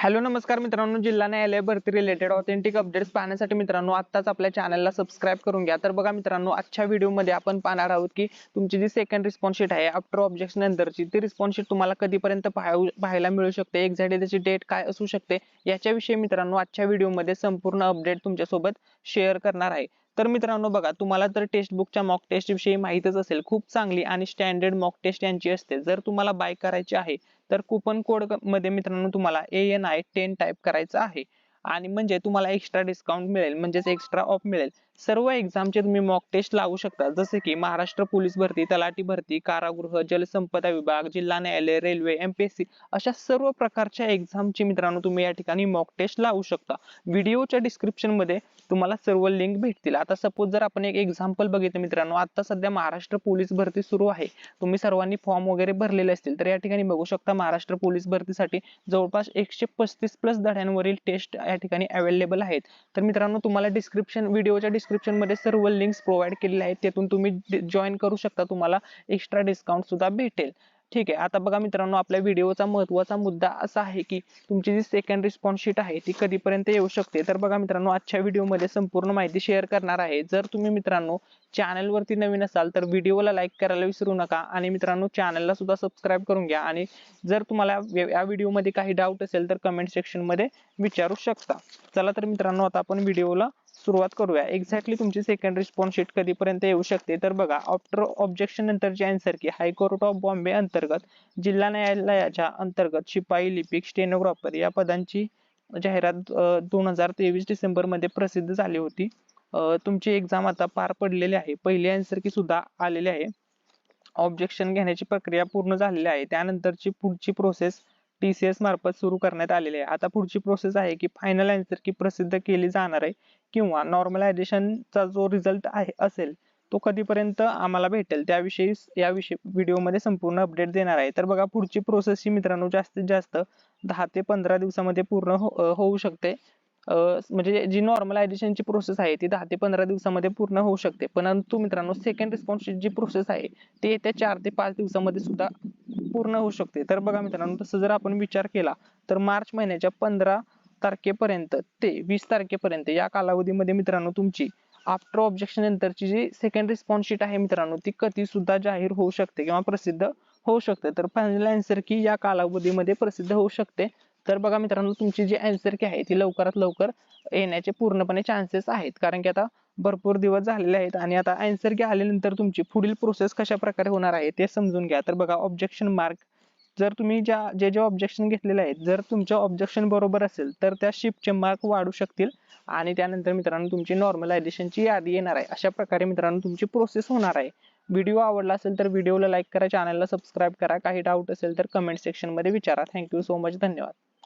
Hello नमस्कार मित्रांनो. जिल्हा न्यायालय भरती रिलेटेड ऑथेंटिक अपडेट्स पाहण्यासाठी मित्रांनो आत्ताच आपल्या चॅनलला सबस्क्राईब करून घ्या. तर बघा मित्रांनो आजच्या व्हिडिओमध्ये आपण पाहणार आहोत की तुमची जी सेकंड रिस्पॉन्स शीट आहे आफ्टर ऑब्जेक्शन नंतरची ती रिस्पॉन्स शीट तुम्हाला कधीपर्यंत पाहायला मिळू शकते? एक्झॅक्टली त्याची डेट काय असू शकते? याच्याविषयी मित्रांनो आजच्या व्हिडिओमध्ये संपूर्ण अपडेट तुमच्यासोबत शेअर करणार आहे. तर मित्रांनो बघा तुम्हाला तर टेक्स्ट बुकच्या मॉक टेस्ट विषयी माहितच असेल खूप चांगली आणि स्टँडर्ड मॉक टेस्ट यांची असते. जर तुम्हाला बाय करायची आहे तर कुपन कोडमध्ये मित्रांनो तुम्हाला A N I ten type करायचं आहे. आणि म्हणजे तुम्हाला एक्स्ट्रा डिस्काउंट मिळेल म्हणजेच एक्स्ट्रा ऑफ मिळेल. सर्व एक्झामचे तुम्ही मॉक टेस्ट लावू शकता. जसे की महाराष्ट्र पोलीस भरती तलाठी भरती कारागृह जलसंपदा विभाग जिल्हा न्यायालय रेल्वे एमपीएससी अशा सर्व प्रकारच्या एक्झामची मित्रांनो तुम्ही या ठिकाणी मॉक टेस्ट लावू शकता. व्हिडिओच्या डिस्क्रिप्शनमध्ये तुम्हाला सर्व लिंक भेटतील. आता सपोज जर आपण एक एक्झाम्पल बघितलं मित्रांनो आता सध्या महाराष्ट्र पोलीस भरती सुरू आहे. तुम्ही सर्वांनी फॉर्म वगैरे भरलेले असतील तर या ठिकाणी बघू शकता महाराष्ट्र पोलीस भरतीसाठी जवळपास एकशे पस्तीस प्लस धड्यांवरील टेस्ट या ठिकाणी अवेलेबल आहेत. तर मित्रांनो तुम्हाला डिस्क्रिप्शन व्हिडिओच्या डिस्क्रिप्शनमध्ये सर्व लिंक्स प्रोव्हाइड केलेले आहेत. त्यातून तुम्ही जॉईन करू शकता. तुम्हाला एक्स्ट्रा डिस्काउंट सुद्धा भेटेल. ठीक आहे. आता बघा मित्रांनो आपल्या व्हिडिओचा महत्त्वाचा मुद्दा असा आहे की तुमची जी सेकंड रिस्पॉन्स शीट आहे ती कधीपर्यंत येऊ शकते? तर बघा मित्रांनो आजच्या व्हिडिओमध्ये संपूर्ण माहिती शेअर करणार आहे. जर तुम्ही मित्रांनो चॅनलवरती नवीन असाल तर व्हिडिओला लाईक करायला विसरू नका. आणि मित्रांनो चॅनलला सुद्धा सबस्क्राईब करून घ्या. आणि जर तुम्हाला या- व्हिडिओमध्ये काही डाऊट असेल तर कमेंट सेक्शनमध्ये विचारू शकता. चला तर मित्रांनो आता आपण व्हिडिओला सुरुवात करूया. एक्झॅक्टली तुमची सेकंड रिस्पॉन्स शीट कधीपर्यंत येऊ शकते? तर बघा आफ्टर ऑब्जेक्शन नंतरची answer key high court of Bombay अंतर्गत जिल्हा न्यायालयाच्या अंतर्गत शिपाई लिपिक स्टेनोग्राफर या पदांची जाहिरात दोन हजार तेवीस डिसेंबरमध्ये प्रसिद्ध झाली होती. तुमची एक्झाम आता पार पडलेली आहे. पहिली अँसर की सुद्धा आलेली आहे. ऑब्जेक्शन घेण्याची प्रक्रिया पूर्ण झालेली आहे. त्यानंतरची पुढची प्रोसेस टीसीएस मार्फत सुरू करण्यात आलेली आहे. आता पुढची प्रोसेस आहे की फायनल आन्सर की प्रसिद्ध केली जाणार आहे किंवा नॉर्मलायझेशनचा जो रिझल्ट आहे असेल तो कधीपर्यंत आम्हाला भेटेल त्याविषयी याविषयी व्हिडिओमध्ये संपूर्ण अपडेट देणार आहे. तर बघा पुढची प्रोसेस ही मित्रांनो जास्तीत जास्त दहा ते पंधरा दिवसामध्ये पूर्ण हो- होऊ शकते. म्हणजे जी नॉर्मलायझेशनची प्रोसेस आहे ती दहा ते पंधरा दिवसामध्ये पूर्ण होऊ शकते. परंतु मित्रांनो सेकंड रिस्पॉन्स जी प्रोसेस आहे ती येत्या चार ते पाच दिवसामध्ये सुद्धा पूर्ण होऊ शकते. तर बघा मित्रांनो तसं जर आपण विचार केला तर मार्च महिन्याच्या पंधरा तारखेपर्यंत ते वीस तारखेपर्यंत या कालावधीमध्ये मित्रांनो तुमची आफ्टर ऑब्जेक्शन नंतरची जी सेकंड रिस्पॉन्स शीट आहे मित्रांनो ती कधी सुद्धा जाहीर होऊ शकते किंवा प्रसिद्ध होऊ शकते. तर फायनल आन्सर की या कालावधीमध्ये प्रसिद्ध होऊ शकते. तर बघा मित्रांनो तुमची जी आन्सर की आहे ती लवकरात लवकर येण्याचे पूर्णपणे चान्सेस आहेत. कारण की आता भरपूर दिवस झालेले आहेत आणि आता आन्सर घ्या आल्यानंतर तुमची पुढील प्रोसेस कशा प्रकारे होणार आहे ते समजून घ्या. तर बघा ऑब्जेक्शन मार्क जर तुम्ही ज्या जे जे ऑब्जेक्शन घेतलेले आहेत जर तुमच्या ऑब्जेक्शन बरोबर असेल तर त्या शिपचे मार्क वाढू शकतील आणि त्यानंतर मित्रांनो तुमची नॉर्मलायझेशनची यादी येणार आहे. अशा प्रकारे मित्रांनो तुमची प्रोसेस होणार आहे. व्हिडिओ आवडला असेल तर व्हिडिओला लाईक करा चॅनलला सबस्क्राईब करा. काही डाऊट असेल तर कमेंट सेक्शनमध्ये विचारा. थँक्यू सो मच धन्यवाद.